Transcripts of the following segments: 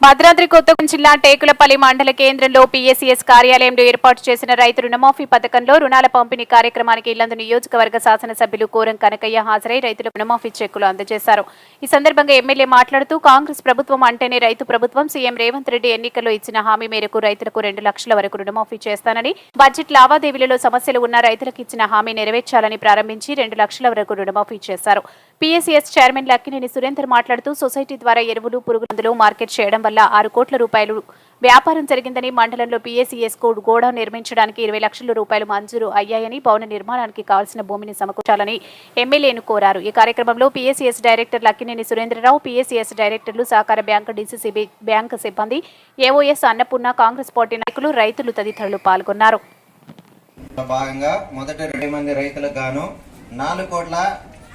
భద్రాద్రి కొత్తగూడెం జిల్లా టేకులపల్లి మండల కేంద్రంలో పీఎస్సీఎస్ కార్యాలయంలో ఏర్పాటు చేసిన రైతు రుణమాఫీ పథకంలో రుణాల పంపిణీ కార్యక్రమానికి ఇల్లందు నియోజకవర్గ శాసనసభ్యులు కోరం కనకయ్య హాజరై రైతులు రుణమాఫీ చెక్కులు అందజేశారు. ఈ సందర్భంగా ఎమ్మెల్యే మాట్లాడుతూ కాంగ్రెస్ ప్రభుత్వం అంటేనే రైతు ప్రభుత్వం సీఎం రేవంత్ రెడ్డి ఎన్నికల్లో ఇచ్చిన హామీ మేరకు రైతులకు రెండు లక్షల వరకు రుణమాఫీ చేస్తానని బడ్జెట్ లావాదేవీలలో సమస్యలు ఉన్న రైతులకు ఇచ్చిన హామీ నెరవేర్చాలని ప్రారంభించి రెండు లక్షల వరకు రుణమాఫీ చేశారు. పిఎస్సిఎస్ చైర్మన్ లక్కినేని సురేందర్ మాట్లాడుతూ సొసైటీ ద్వారా ఎరువులు పురుగుమందులు మార్కెట్ చేయడం వల్ల ఆరు కోట్ల రూపాయలు వ్యాపారం జరిగిందని మండలంలో పీఎస్సీఎస్ కోడ్ గోడౌన్ నిర్మించడానికి ఇరవై లక్షల రూపాయలు మంజూరు అయ్యాయని భవన నిర్మాణానికి కావాల్సిన భూమిని సమకూర్చాలని ఎమ్మెల్యేను కోరారు. ఈ కార్యక్రమంలో PSCS director Lakkineni Surendra Rao PSCS డైరెక్టర్లు సహకార బ్యాంకు డీసీసీబీ బ్యాంకు సిబ్బంది ఏఓఎస్ అన్నపూర్ణ కాంగ్రెస్ పార్టీ నాయకులు రైతులు తదితరులు పాల్గొన్నారు. భాగంగా మొదటి రెండు మంది రైతులకు గాను నాలుగు కోట్ల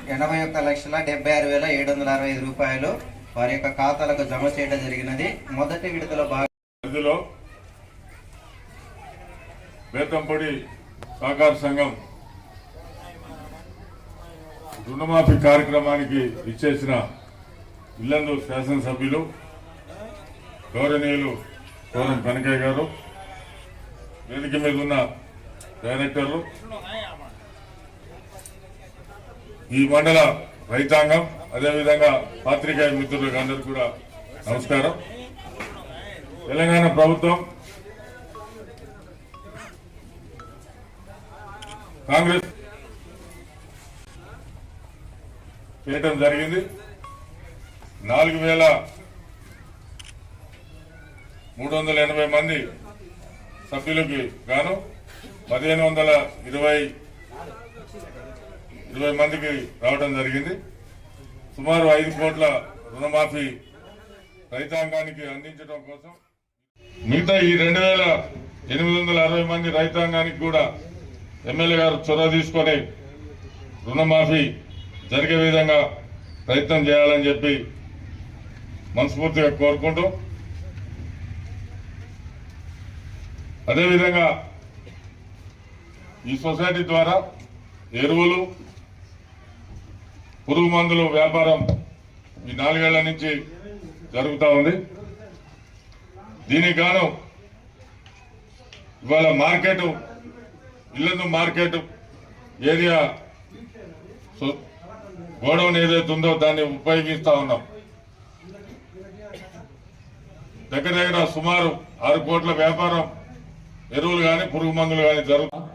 ఎనభై ఒక్క లక్షల డెబ్బై ఆరు వేల ఏడు వందల అరవై ఐదు రూపాయలు వారి యొక్క ఖాతాలకు జమ చేయడం జరిగినది. మొదటి విడతలో భాగంలో పరిధిలో బేతంపొడి సహకార సంఘం రుణమాఫీ కార్యక్రమానికి ఇచ్చేసిన ఇల్లందు శాసనసభ్యులు గౌరవనీయులు కోరం కనకయ్య గారు వేదిక మీద ఉన్న డైరెక్టర్లు ఈ మండల రైతాంగం అదేవిధంగా పాత్రికేయ మిత్రులకు అందరికీ కూడా నమస్కారం. తెలంగాణ ప్రభుత్వం కాంగ్రెస్ చేయటం జరిగింది. నాలుగు వేల మూడు వందల ఎనభై మంది సభ్యులకి గాను పదిహేను వందల ఇరవై ఇరవై మందికి రావడం జరిగింది. సుమారు ఐదు కోట్ల రుణమాఫీ రైతాంగానికి అందించడం కోసం మిగతా ఈ రెండు వేల ఎనిమిది వందల అరవై మంది రైతాంగానికి కూడా ఎమ్మెల్యే గారు చొరవ తీసుకొని రుణమాఫీ జరిగే విధంగా ప్రయత్నం చేయాలని చెప్పి మనస్ఫూర్తిగా కోరుకుంటూ అదేవిధంగా ఈ సొసైటీ ద్వారా ఎరువులు పురుగు మందులు వ్యాపారం ఈ నాలుగేళ్ళ నుంచి జరుగుతూ ఉంది. దీనికి గాను ఇవాళ market Yellandu market area so- godown ఏదైతే ఉందో దాన్ని ఉపయోగిస్తూ ఉన్నాం. దగ్గర దగ్గర సుమారు ఆరు కోట్ల వ్యాపారం ఎరువులు కానీ పురుగు మందులు కానీ జరుగుతుంది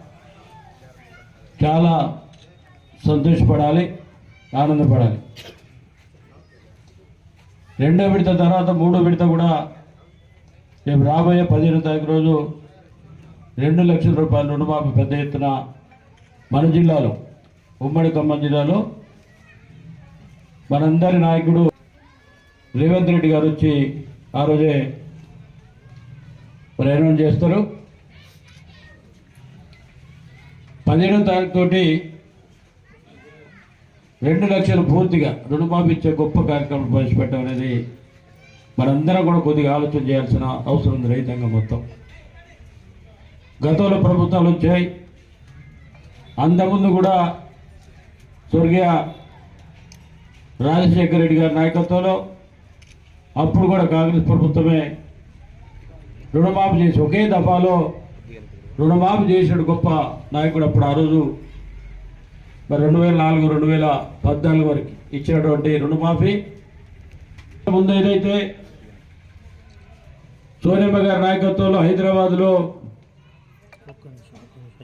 చాలా సంతోషపడాలి. ఆనందపడాలి. రెండో విడత తర్వాత మూడో విడత కూడా రేపు రాబోయే పదిహేను తారీఖు రోజు రెండు లక్షల రూపాయల రుణమాఫీ పెద్ద ఎత్తున మన జిల్లాలో ఉమ్మడి ఖమ్మం జిల్లాలో మనందరి నాయకుడు రేవంత్ రెడ్డి గారు వచ్చి ఆ రోజే ప్రయాణం చేస్తారు. పదిహేనో తారీఖు తోటి రెండు లక్షలు పూర్తిగా రుణమాఫీ ఇచ్చే గొప్ప కార్యక్రమం ప్రవేశపెట్టడం అనేది మనందరం కూడా కొద్దిగా ఆలోచన చేయాల్సిన అవసరం ఉంది రైతాంగం మొత్తం. గతంలో ప్రభుత్వాలు వచ్చాయి. అంతకుముందు కూడా స్వర్గీయ రాజశేఖర రెడ్డి గారి నాయకత్వంలో అప్పుడు కూడా కాంగ్రెస్ ప్రభుత్వమే రుణమాఫీ చేసి ఒకే దఫాలో రుణమాఫీ చేసిన గొప్ప నాయకుడు అప్పుడు ఆ రోజు మరి రెండు వేల నాలుగు రెండు వేల పద్నాలుగు వరకు ఇచ్చినటువంటి రుణమాఫీ. ముందు ఏదైతే సోనియమ్మ గారి నాయకత్వంలో హైదరాబాద్లో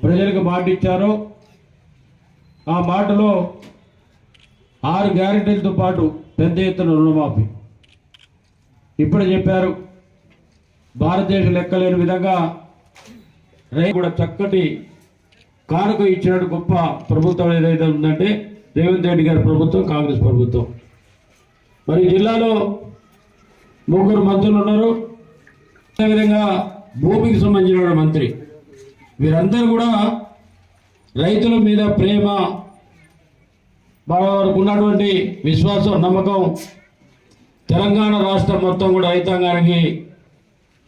ప్రజలకు మాట ఇచ్చారో. ఆ మాటలో ఆరు గ్యారంటీలతో పాటు పెద్ద ఎత్తున రుణమాఫీ. ఇప్పుడు చెప్పారు భారతదేశం లెక్కలేని విధంగా రైతు కూడా చక్కటి కానుక ఇచ్చినట్టు గొప్ప ప్రభుత్వం ఏదైతే ఉందంటే రేవంత్ రెడ్డి గారి ప్రభుత్వం కాంగ్రెస్ ప్రభుత్వం. మరి జిల్లాలో ముగ్గురు మంత్రులు ఉన్నారు. అదేవిధంగా భూమికి సంబంధించిన మంత్రి. వీరందరూ కూడా రైతుల మీద ప్రేమ వారికి ఉన్నటువంటి విశ్వాసం నమ్మకం తెలంగాణ రాష్ట్రం మొత్తం కూడా రైతాంగానికి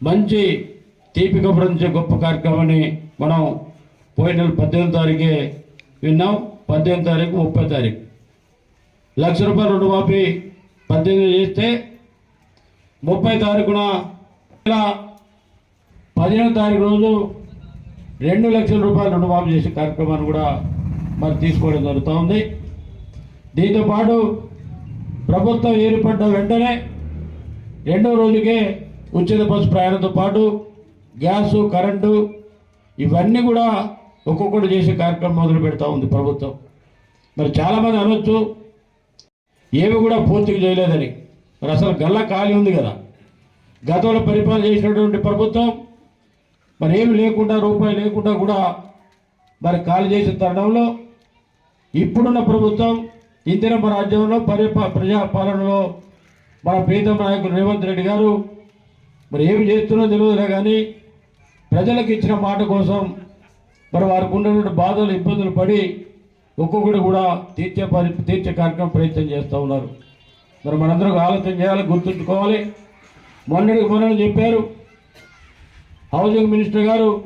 మంచి తీపి కబురించే గొప్ప కార్యక్రమాన్ని మనం పోయిన నెల పద్దెనిమిది తారీఖే విన్నాం. పద్దెనిమిది తారీఖు ముప్పై తారీఖు. లక్ష రూపాయలు రుణమాఫీ పద్దెనిమిది చేస్తే ముప్పై తారీఖున ఇలా పదిహేను తారీఖు రోజు రెండు లక్షల రూపాయలు రుణమాఫీ చేసే కార్యక్రమాన్ని కూడా మరి తీసుకోవడం జరుగుతూ ఉంది. దీంతోపాటు ప్రభుత్వం ఏర్పడ్డ వెంటనే రెండో రోజుకే ఉచిత బస్సు ప్రయాణంతో పాటు గ్యాసు కరెంటు ఇవన్నీ కూడా ఒక్కొక్కటి చేసే కార్యక్రమం మొదలు పెడతా ఉంది ప్రభుత్వం. మరి చాలామంది అనొచ్చు ఏమి కూడా పూర్తిగా చేయలేదని. మరి అసలు గల్ల ఖాళీ ఉంది కదా. గతంలో పరిపాలన చేసినటువంటి ప్రభుత్వం మరి ఏమి లేకుండా రూపాయి లేకుండా కూడా మరి ఖాళీ చేసిన తరుణంలో ఇప్పుడున్న ప్రభుత్వం ఇందిరమ్మ రాజ్యంలో పరిపా ప్రజాపాలనలో మన ప్రీతం నాయకుడు రేవంత్ రెడ్డి గారు మరి ఏమి చేస్తున్నో తెలియదులే కానీ ప్రజలకు ఇచ్చిన మాట కోసం మరి వారికి ఉన్నటువంటి బాధలు ఇబ్బందులు పడి ఒక్కొక్కటి కూడా తీర్చే పరి తీర్చే కార్యక్రమం ప్రయత్నం చేస్తూ ఉన్నారు. మరి మనందరం ఆలోచన చేయాలి గుర్తుంచుకోవాలి. మొన్నటికి మొన్న చెప్పారు. హౌసింగ్ మినిస్టర్ గారు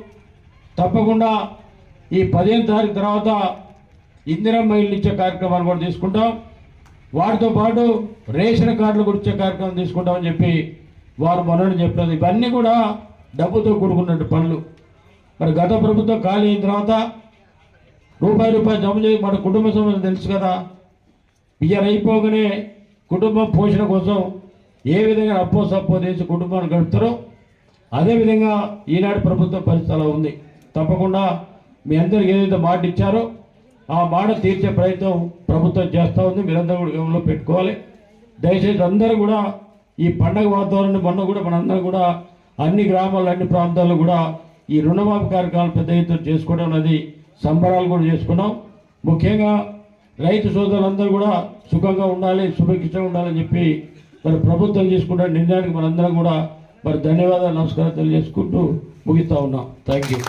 తప్పకుండా ఈ పదిహేను తారీఖు తర్వాత ఇందిరమ్మ ఇల్లు ఇచ్చే కార్యక్రమాన్ని కూడా తీసుకుంటాం. వాటితో పాటు రేషన్ కార్డులు కూడా ఇచ్చే కార్యక్రమం తీసుకుంటామని చెప్పి వారు మొన్న చెప్పినది ఇవన్నీ కూడా డబ్బుతో కూడుకున్నట్టు పనులు. మరి గత ప్రభుత్వం ఖాళీ అయిన తర్వాత రూపాయి రూపాయి జమ చేసి మన కుటుంబ సమస్య తెలుసు కదా. ఇయర్ అయిపోగానే కుటుంబం పోషణ కోసం ఏ విధంగా అప్పో సప్పో చేసి కుటుంబాన్ని గడుపుతారో అదేవిధంగా ఈనాడు ప్రభుత్వం పరిస్థితి ఉంది. తప్పకుండా మీ అందరికి ఏదైతే మాట ఇచ్చారో ఆ మాట తీర్చే ప్రయత్నం ప్రభుత్వం చేస్తూ ఉంది. మీరందరూ కూడా గమనంలో పెట్టుకోవాలి. దయచేసి అందరూ కూడా ఈ పండగ వాతావరణం మొన్న కూడా మనందరం కూడా అన్ని గ్రామాల్లో అన్ని ప్రాంతాల్లో కూడా ఈ రుణమాఫీ కార్యక్రమాలు పెద్ద ఎత్తున చేసుకోవడం అనేది సంబరాలు కూడా చేసుకున్నాం. ముఖ్యంగా రైతు సోదరులందరూ కూడా సుఖంగా ఉండాలి సుభిక్షంగా ఉండాలని చెప్పి మరి ప్రభుత్వం తీసుకున్న నిర్ణయానికి మనందరం కూడా మరి ధన్యవాదాలు నమస్కారం తెలియజేసుకుంటూ ముగిస్తా ఉన్నాం. థ్యాంక్ యూ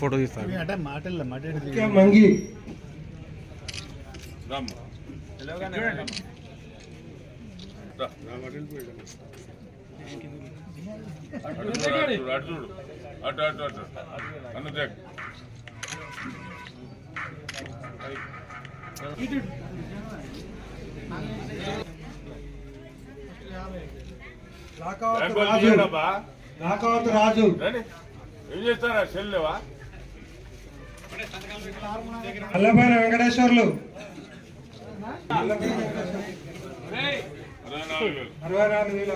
ఫోటో మంగి. అటు చూడు, అటు అటు చూడు దేక్ రాకావత్ రాజు ఏం చేస్తారా సెల్ లేవా అల్లపైన వెంకటేశ్వర్లు. అరవై నాలుగు వేలు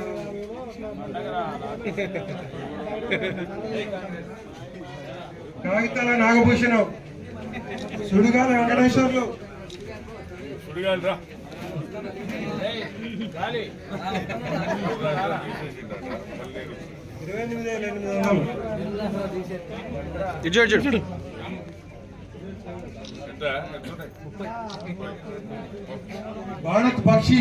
కాగితాల నాగభూషణం. సుడిగాల వెంకటేశ్వర్లు. సుడిగాలి రా ఇరవై ఎనిమిది వేల ఎనిమిది వందలు. ఇటు చూడు చూడు. ఎంత ఎంత ఉన్నాయి? భారత్ పక్షి.